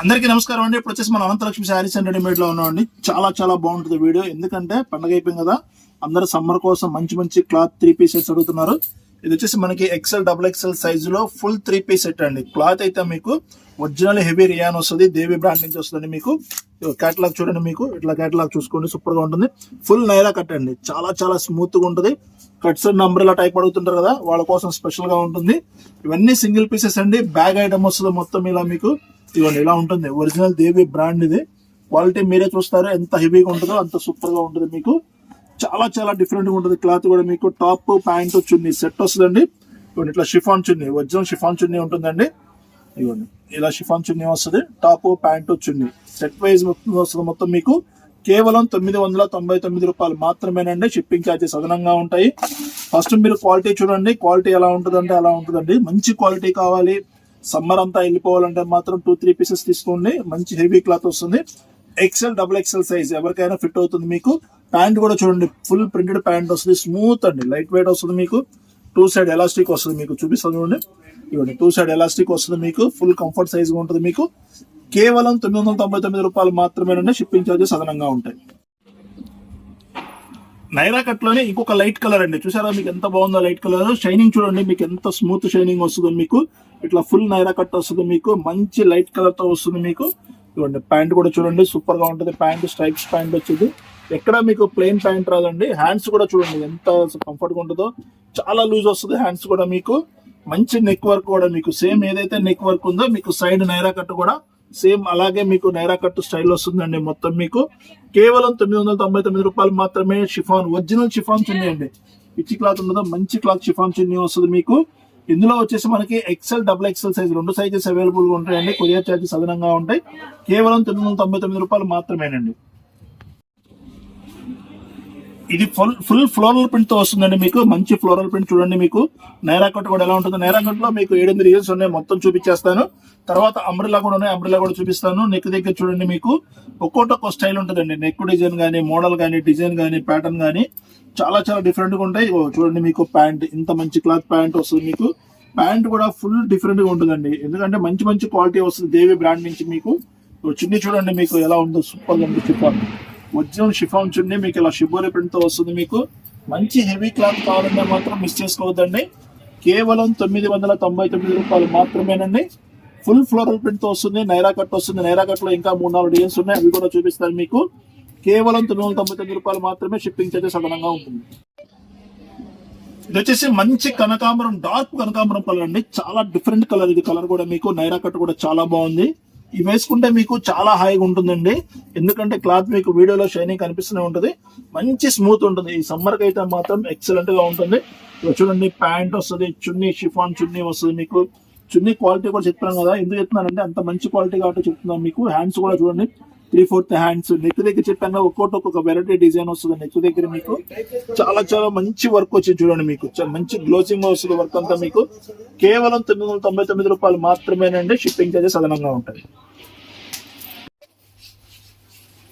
అందరికీ నమస్కారం అండి. ఇప్పుడు వచ్చేసి మన అనంతలక్ష్మి శారీస్ అండ్ రెడీమేడ్లో ఉన్నామండి. చాలా చాలా బాగుంటుంది వీడియో. ఎందుకంటే పండగ అయిపోయింది కదా అందరూ సమ్మర్ కోసం మంచి మంచి క్లాత్ త్రీ పీస్ సెట్స్ అడుగుతున్నారు. ఇది వచ్చేసి మనకి ఎక్సెల్ డబుల్ ఎక్సెల్ సైజు లో ఫుల్ త్రీ పీస్ సెట్ అండి. క్లాత్ అయితే మీకు ఒరిజినల్ హెవీ రియాన్ వస్తుంది దేవి బ్రాండ్ నుంచి వస్తుంది మీకు. కేటలాగ్ చూడండి మీకు. ఇట్లా కేటలాగ్ చూసుకోండి సూపర్గా ఉంటుంది. ఫుల్ నైరా కట్ అండి. చాలా చాలా స్మూత్గా ఉంటుంది కట్స్ అండ్ అంబ్రెలా టైప్ అడుగుతుంటారు కదా వాళ్ళ కోసం స్పెషల్గా ఉంటుంది. ఇవన్నీ సింగిల్ పీసెస్ అండి. బ్యాగ్ ఐటమ్ వస్తుంది మొత్తం ఇలా మీకు. ఇదిగోండి ఇలా ఉంటుంది. ఒరిజినల్ దేవి బ్రాండ్ ఇది. క్వాలిటీ మీరే చూస్తారు. ఎంత హెవీగా ఉంటుందో అంత సూపర్గా ఉంటుంది మీకు. చాలా చాలా డిఫరెంట్గా ఉంటుంది క్లాత్ కూడా మీకు. టాప్ ప్యాంట్ చున్నీ సెట్ వస్తుందండి. ఇవ్వండి ఇట్లా chiffon chunni original chiffon chunni ఉంటుందండి. ఇవ్వండి ఇలా షిఫాన్ చున్నీ వస్తుంది. Top pant chunni set wise మొత్తం వస్తుంది మొత్తం మీకు. కేవలం తొమ్మిది వందల తొంభై తొమ్మిది రూపాయలు మాత్రమేనండి. షిప్పింగ్ ఛార్జెస్ అదనంగా ఉంటాయి. ఫస్ట్ మీరు క్వాలిటీ చూడండి. క్వాలిటీ ఎలా ఉంటుందంటే అలా ఉంటుందండి. మంచి క్వాలిటీ కావాలి. సమ్మర్ అంతా వెళ్ళిపోవాలంటే మాత్రం టూ త్రీ పీసెస్ తీసుకోండి. మంచి హెవీ క్లాత్ వస్తుంది. ఎక్సెల్ డబుల్ ఎక్సెల్ సైజ్ ఎవరికైనా ఫిట్ అవుతుంది మీకు. ప్యాంట్ కూడా చూడండి ఫుల్ ప్రింటెడ్ ప్యాంట్ వస్తుంది. స్మూత్ అండి లైట్ వెయిట్ వస్తుంది మీకు. టూ సైడ్ ఎలాస్టిక్ వస్తుంది మీకు. చూపిస్తాను చూడండి. ఇవ్వండి టూ సైడ్ ఎలాస్టిక్ వస్తుంది మీకు. ఫుల్ కంఫర్ట్ సైజ్ ఉంటుంది మీకు. కేవలం తొమ్మిది వందల తొంభై తొమ్మిది రూపాయలు మాత్రమేనండి షిప్పింగ్ ఛార్జెస్ అదనంగా ఉంటాయి. నైరా కట్లోనే ఇంకొక లైట్ కలర్ అండి. చూసారా మీకు ఎంత బాగుందో లైట్ కలర్ షైనింగ్ చూడండి మీకు ఎంత స్మూత్ షైనింగ్ వస్తుందో మీకు. ఇట్లా ఫుల్ నైరా కట్ వస్తుంది మీకు మంచి లైట్ కలర్తో వస్తుంది మీకు. చూడండి ప్యాంట్ కూడా చూడండి సూపర్గా ఉంటుంది. ప్యాంట్ స్ట్రైప్స్ ప్యాంట్ వచ్చింది. ఎక్కడ మీకు ప్లెయిన్ ప్యాంట్ రాదండి. హ్యాండ్స్ కూడా చూడండి ఎంత కంఫర్ట్గా ఉంటుందో. చాలా లూజ్ వస్తుంది హ్యాండ్స్ కూడా మీకు. మంచి నెక్ వర్క్ కూడా మీకు. సేమ్ ఏదైతే నెక్ వర్క్ ఉందో మీకు సైడ్ నైరా కట్ కూడా సేమ్ అలాగే మీకు నైరా కట్ స్టైల్ వస్తుందండి మొత్తం మీకు. కేవలం తొమ్మిది వందల తొంభై తొమ్మిది రూపాయలు మాత్రమే షిఫాన్ ఒరిజినల్ షిఫాన్ చున్నీ అండి పిచ్చి క్లాత్ ఉండదు మంచి క్లాత్ షిఫాన్ చున్నీ వస్తుంది మీకు. ఇందులో వచ్చేసి మనకి ఎక్సెల్ డబుల్ ఎక్సెల్ సైజ్ రెండు సైజెస్ అవైలబుల్గా ఉంటాయండి. కొరియర్ చార్జెస్ అదనంగా ఉంటాయి. కేవలం తొమ్మిది వందల తొంభై తొమ్మిది రూపాయలు మాత్రమేనండి. ఇది ఫుల్ ఫుల్ ఫ్లోరల్ ప్రింట్తో వస్తుందండి మీకు. మంచి ఫ్లోరల్ ప్రింట్ చూడండి మీకు. నైరా కట్ కూడా ఎలా ఉంటుంది నైరా కట్లో మీకు ఏడెనిమిది రీజన్స్ ఉన్నాయి. మొత్తం చూపించేస్తాను. తర్వాత అంబ్రిలా కూడా ఉన్నాయి. అంబ్రిలా కూడా చూపిస్తాను. నెక్ దగ్గర చూడండి మీకు. ఒక్కోటొక్క ఒక్కో స్టైల్ ఉంటుందండి. నెక్ డిజైన్ కానీ మోడల్ కానీ డిజైన్ కానీ ప్యాటర్న్ కానీ చాలా చాలా డిఫరెంట్గా ఉంటాయి. చూడండి మీకు ప్యాంట్. ఇంత మంచి క్లాత్ ప్యాంట్ వస్తుంది మీకు. ప్యాంట్ కూడా ఫుల్ డిఫరెంట్గా ఉంటుందండి. ఎందుకంటే మంచి మంచి క్వాలిటీ వస్తుంది. దేవి బ్రాండ్ నుంచి మీకు. ఇగో చున్నీ చూడండి మీకు ఎలా ఉందో. సూపర్గా ఉంది షిఫాన్ ఒరిజినల్ షిఫాన్ చున్నీ మీకు ఇలా షిబోరి ప్రింట్తో వస్తుంది మీకు. మంచి హెవీ క్లాత్ కావాలంటే మాత్రం మిస్ చేసుకోవద్దండి. కేవలం తొమ్మిది వందల తొంభై తొమ్మిది రూపాయలు మాత్రమేనండి. ఫుల్ ఫ్లోరల్ ప్రింట్తో వస్తుంది నైరా కట్ వస్తుంది. నైరా లో ఇంకా మూడు నాలుగు డిజైన్స్ ఉన్నాయి అవి కూడా చూపిస్తాను మీకు. కేవలం తొమ్మిది వందల తొంభై తొమ్మిది రూపాయలు మాత్రమే షిప్పింగ్ చార్జెస్ అదనంగా ఉంటుంది. ఇది వచ్చేసి మంచి కనకాంబరం డార్క్ కనకాంబరం కలర్ అండి. చాలా డిఫరెంట్ కలర్ ఇది. కలర్ కూడా మీకు నైరా కట్ కూడా చాలా బాగుంది. ఇవి వేసుకుంటే మీకు చాలా హాయిగా ఉంటుందండి. ఎందుకంటే క్లాత్ మీకు వీడియోలో షైనింగ్ కనిపిస్తూనే ఉంటుంది. మంచి స్మూత్ ఉంటుంది. ఈ సమ్మర్కి అయితే మాత్రం ఎక్సలెంట్గా ఉంటుంది. చూడండి ప్యాంట్ వస్తుంది చున్నీ షిఫాన్ చున్నీ వస్తుంది మీకు. చున్నీ క్వాలిటీ కూడా చెప్తున్నాను కదా ఎందుకు చెప్తున్నానంటే అంత మంచి క్వాలిటీ కాబట్టి చెప్తున్నాను మీకు. హ్యాండ్స్ కూడా చూడండి. త్రీ ఫోర్త్ హ్యాండ్స్ నెక్ దగ్గర చెప్పాను కదా, ఒక్కొక్కటి ఒక్కొక్క వెరైటీ డిజైన్ వస్తుంది నెక్ దగ్గర మీకు. చాలా చాలా మంచి వర్క్ వచ్చింది చూడండి మీకు. మంచి గ్లోసింగ్ వస్తుంది వర్క్ అంతా మీకు. కేవలం తొమ్మిది వందల తొంభై తొమ్మిది రూపాయలు మాత్రమేనండి షిప్పింగ్ చార్జెస్ అదనంగా ఉంటుంది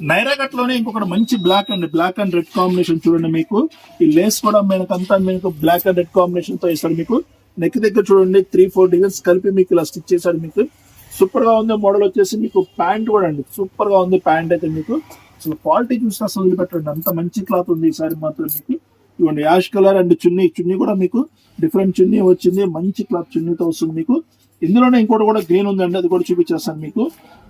నైరాగట్లోనే ఇంకొకటి మంచి black and black and red combination చూడండి మీకు. ఈ లేస్ కూడా మనకంతా మీకు బ్లాక్ అండ్ రెడ్ కాంబినేషన్తో ఇస్తాడు మీకు. నెక్ దగ్గర చూడండి త్రీ ఫోర్ డిజైన్స్ కలిపి మీకు ఇలా స్టిచ్ చేశాడు మీకు. సూపర్గా ఉంది మోడల్ వచ్చేసి మీకు ప్యాంట్ కూడా అండి. సూపర్గా ఉంది ప్యాంట్ అయితే మీకు. అసలు క్వాలిటీ చూసి అసలు వదిలిపెట్టండి. అంత మంచి క్లాత్ ఉంది ఈసారి మాత్రం మీకు. ఇవ్వండి ash colour and chunni. Chunni కూడా మీకు డిఫరెంట్ చున్నీ వచ్చింది. మంచి క్లాత్ చున్నీతో వస్తుంది మీకు. ఇందులోనే ఇంకోటి కూడా గ్రీన్ ఉందండి. అది కూడా చూపించేస్తాను మీకు.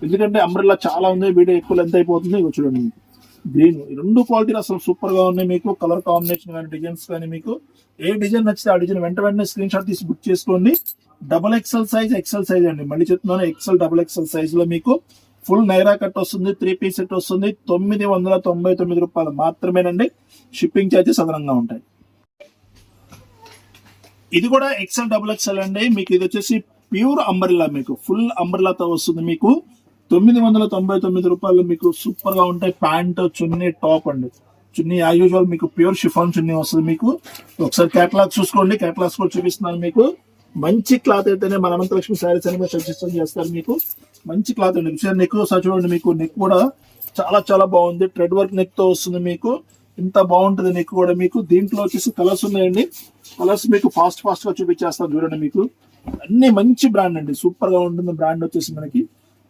ఎందుకంటే అంబ్రెల్లా చాలా ఉంది. వీడియో ఎక్కువ లెంత్ అయిపోతుంది. ఇగో చూడండి మీకు. గ్రీన్. ఈ రెండు క్వాలిటీలు అసలు సూపర్గా ఉన్నాయి మీకు. కలర్ కాంబినేషన్ కానీ డిజైన్స్ కానీ మీకు. ఏ డిజైన్ నచ్చితే ఆ డిజైన్ వెంట వెంటనే స్క్రీన్ షాట్ తీసి బుక్ చేసుకోండి. Double XL size XL size అండి. మళ్ళీ చెప్తున్నాను ఎక్సెల్ డబుల్ ఎక్సెల్ సైజ్లో మీకు ఫుల్ నైరా కట్ వస్తుంది త్రీ పీస్ సెట్ వస్తుంది తొమ్మిది వందల తొంభై తొమ్మిది రూపాయలు మాత్రమేనండి. షిప్పింగ్ ఛార్జెస్ అదనంగా ఉంటాయి. ఇది కూడా ఎక్సెల్ డబుల్ ఎక్సెల్ అండి. మీకు ఇది వచ్చేసి ప్యూర్ అంబరిలా మీకు. ఫుల్ అంబరిలాతో వస్తుంది మీకు. తొమ్మిది వందల తొంభై తొమ్మిది రూపాయలు మీకు సూపర్గా ఉంటాయి. ప్యాంట్ చున్నీ టాప్ అండి. చున్నీ యాజ్ యూజువల్ మీకు ప్యూర్ షిఫాన్ చున్నీ వస్తుంది మీకు. ఒకసారి కేటలాగ్ చూసుకోండి. కేటలాగ్స్ కూడా చూపిస్తున్నాను మీకు. మంచి క్లాత్ అయితేనే మన అనంతలక్ష్మి శారీస్ అని సజెషన్ చేస్తారు మీకు. మంచి క్లాత్ అండి. ఒకసారి నెక్ ఒకసారి చూడండి మీకు. నెక్ కూడా చాలా చాలా బాగుంది. ట్రెడ్ వర్క్ నెక్తో వస్తుంది మీకు. ఇంత బాగుంటుంది నెక్ కూడా మీకు. దీంట్లో వచ్చేసి కలర్స్ ఉన్నాయండి. కలర్స్ మీకు ఫాస్ట్ ఫాస్ట్గా చూపించేస్తాను చూడండి మీకు. అన్ని మంచి బ్రాండ్ అండి. సూపర్గా ఉంటుంది బ్రాండ్ వచ్చేసి మనకి.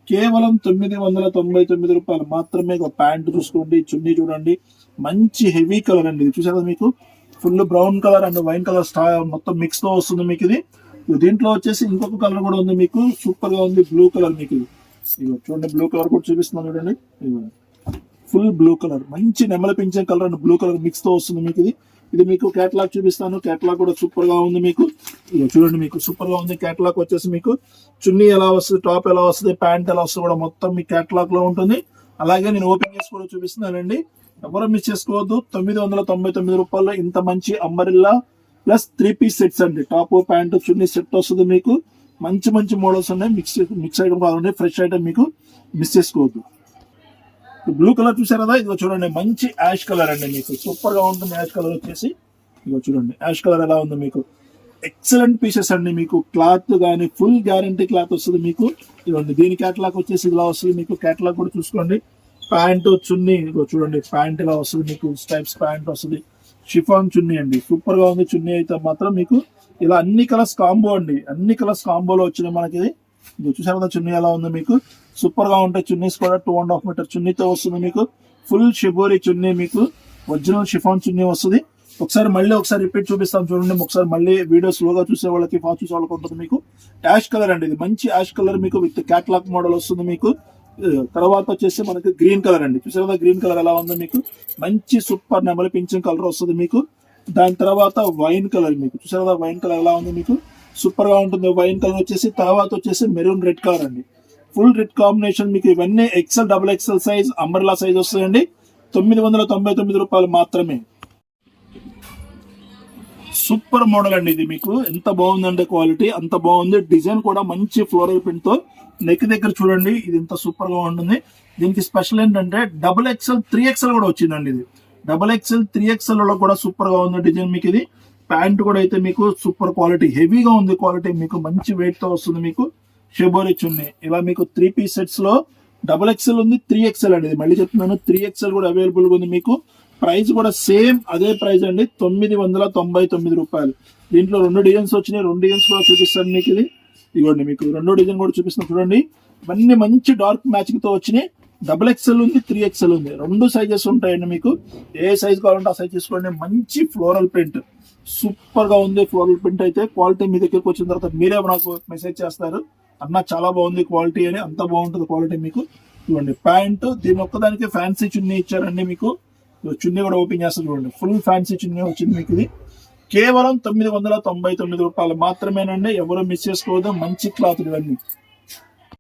కేవలం తొమ్మిది వందల తొంభై తొమ్మిది రూపాయలు మాత్రమే ఒక ప్యాంట్ చూసుకోండి. చున్నీ చూడండి. మంచి హెవీ కలర్ అండి. ఇది చూసారా మీకు? Full brown colour and wine colour స్టా మొత్తం మిక్స్తో వస్తుంది మీకు ఇది. దీంట్లో వచ్చేసి ఇంకొక కలర్ కూడా ఉంది మీకు. సూపర్గా ఉంది బ్లూ కలర్ మీకు ఇగో ఇదిగో చూడండి బ్లూ కలర్ కూడా చూపిస్తున్నాను చూడండి. ఫుల్ బ్లూ కలర్ మంచి నెమల పెంచే కలర్ అండ్ బ్లూ కలర్ మిక్స్తో వస్తుంది మీకు ఇది. ఇది మీకు కేటలాగ్ చూపిస్తాను. కేటలాగ్ కూడా సూపర్గా ఉంది మీకు. ఇగో చూడండి మీకు సూపర్గా ఉంది. కేటలాగ్ వచ్చేసి మీకు చున్నీ ఎలా వస్తుంది టాప్ ఎలా వస్తుంది ప్యాంట్ ఎలా వస్తుంది కూడా మొత్తం మీ కేటలాగ్లో ఉంటుంది. అలాగే నేను ఓపెన్ చేసి కూడా చూపిస్తున్నానండి. ఎవరు మిస్ చేసుకోవద్దు. తొమ్మిది వందల తొంభై తొమ్మిది రూపాయల్లో ఇంత మంచి umbrella plus three piece sets అండి. టాప్ ప్యాంట్ చున్నీ సెట్ వస్తుంది మీకు. మంచి మంచి మోడల్స్ ఉన్నాయి. మిక్స్ మిక్స్ ఐటమ్ కావాలండి ఫ్రెష్ ఐటమ్ మీకు మిస్ చేసుకోవద్దు. బ్లూ కలర్ చూసారు కదా ఇదిగో చూడండి. మంచి యాష్ కలర్ అండి మీకు. సూపర్గా ఉంటుంది యాష్ కలర్ వచ్చేసి. ఇదిగో చూడండి. యాష్ కలర్ ఎలా ఉంది మీకు? ఎక్సలెంట్ పీసెస్ అండి మీకు. క్లాత్ కానీ ఫుల్ గ్యారంటీ క్లాత్ వస్తుంది మీకు. ఇదిగోండి. దీని క్యాటలాగ్ వచ్చేసి ఇలా వస్తుంది మీకు. క్యాటలాగ్ కూడా చూసుకోండి. ప్యాంటు చున్నీ ఇదిగో చూడండి. ప్యాంట్ ఇలా వస్తుంది మీకు. స్టైప్స్ ప్యాంట్ వస్తుంది. షిఫాన్ చున్నీ అండి. సూపర్గా ఉంది చున్నీ అయితే మాత్రం మీకు ఇలా అన్ని కలర్స్ కాంబో అండి. అన్ని కలర్స్ కాంబోలో వచ్చినాయి మనకి ఇది. చూసారు కదా చున్నీ ఎలా ఉంది మీకు. సూపర్గా ఉంటాయి చున్నీస్ కూడా టూ అండ్ హాఫ్ మీటర్ చున్నీతో వస్తుంది మీకు. ఫుల్ షిబోరి చున్నీ మీకు. ఒరిజినల్ షిఫాన్ చున్నీ వస్తుంది. ఒకసారి మళ్ళీ ఒకసారి రిపీట్ చూపిస్తాం చూడండి. ఒకసారి మళ్ళీ వీడియో స్లోగా చూసే వాళ్ళకి ఫాస్ట్ చూసే వాళ్ళకి ఉంటుంది మీకు. యాష్ కలర్ అండి ఇది. మంచి యాష్ కలర్ మీకు విత్ క్యాట్లాగ్ మోడల్ వస్తుంది మీకు. తర్వాత వచ్చేసి మనకి గ్రీన్ కలర్ అండి. చూసారు కదా గ్రీన్ కలర్ ఎలా ఉందో మీకు? మంచి సూపర్ నెమలి పింఛన్ కలర్ వస్తుంది మీకు. దాని తర్వాత వైన్ కలర్ మీకు. చూసారు కదా వైన్ కలర్ ఎలా ఉంది మీకు? సూపర్గా ఉంటుంది వైన్ కలర్ వచ్చేసి. తర్వాత వచ్చేసి మెరూన్ రెడ్ కలర్ అండి. ఫుల్ రెడ్ కాంబినేషన్ మీకు ఇవన్నీ XL double XL size umbrella size వస్తాయండి. తొమ్మిది వందల తొంభై తొమ్మిది రూపాయలు మాత్రమే. సూపర్ మోడల్ అండి ఇది మీకు. ఎంత బాగుందంటే క్వాలిటీ అంత బాగుంది. డిజైన్ కూడా మంచి ఫ్లోరల్ ప్రింట్తో నెక్ దగ్గర చూడండి ఇది ఎంత సూపర్గా ఉంటుంది. దీనికి స్పెషల్ ఏంటంటే డబుల్ ఎక్స్ఎల్ త్రీ ఎక్స్ఎల్ కూడా వచ్చిందండి ఇది. డబుల్ ఎక్స్ఎల్ త్రీ ఎక్స్ఎల్లో కూడా సూపర్గా ఉంది డిజైన్ మీకు ఇది. ప్యాంట్ కూడా అయితే మీకు సూపర్ క్వాలిటీ హెవీగా ఉంది క్వాలిటీ. మీకు మంచి వెయిట్తో వస్తుంది మీకు. షెబోరిచ్ ఉంది ఇలా మీకు త్రీ పీస్ సెట్స్లో డబుల్ ఎక్స్ఎల్ ఉంది త్రీ ఎక్స్ఎల్ అండి మళ్ళీ చెప్తున్నాను త్రీ ఎక్స్ఎల్ కూడా అవైలబుల్ ఉంది మీకు. ప్రైస్ కూడా సేమ్ అదే ప్రైస్ అండి. తొమ్మిది వందల తొంభై తొమ్మిది రూపాయలు. దీంట్లో రెండు డిజైన్స్ వచ్చినాయి. రెండు డిజైన్స్ కూడా చూపిస్తాను మీకు ఇది. ఇదిగోండి మీకు రెండో డిజైన్ కూడా చూపిస్తాను చూడండి. ఇవన్నీ మంచి డార్క్ మ్యాచింగ్తో వచ్చినాయి. డబుల్ ఎక్స్ఎల్ ఉంది త్రీ ఎక్స్ఎల్ ఉంది. రెండు సైజెస్ ఉంటాయండి మీకు. ఏ సైజ్ కావాలంటే ఆ సైజ్ తీసుకోండి. మంచి ఫ్లోరల్ ప్రింట్. సూపర్గా ఉంది ఫ్లోరల్ ప్రింట్ అయితే. క్వాలిటీ మీ దగ్గరకు వచ్చిన తర్వాత మీరే నాకు మెసేజ్ చేస్తారు. అన్న చాలా బాగుంది క్వాలిటీ అని. అంత బాగుంటుంది క్వాలిటీ మీకు. చూడండి ప్యాంట్ దీని ఒక్కదానికి ఫ్యాన్సీ చున్నీ ఇచ్చారండి మీకు. చున్నీ కూడా ఓపెన్ చేస్తా చూడండి. ఫుల్ ఫ్యాన్సీ చున్నీ వచ్చింది మీకు ఇది. కేవలం తొమ్మిది వందల తొంభై తొమ్మిది రూపాయలు మాత్రమేనండి. ఎవరు మిస్ చేసుకోవద్దు. మంచి క్లాత్ ఇవన్నీ.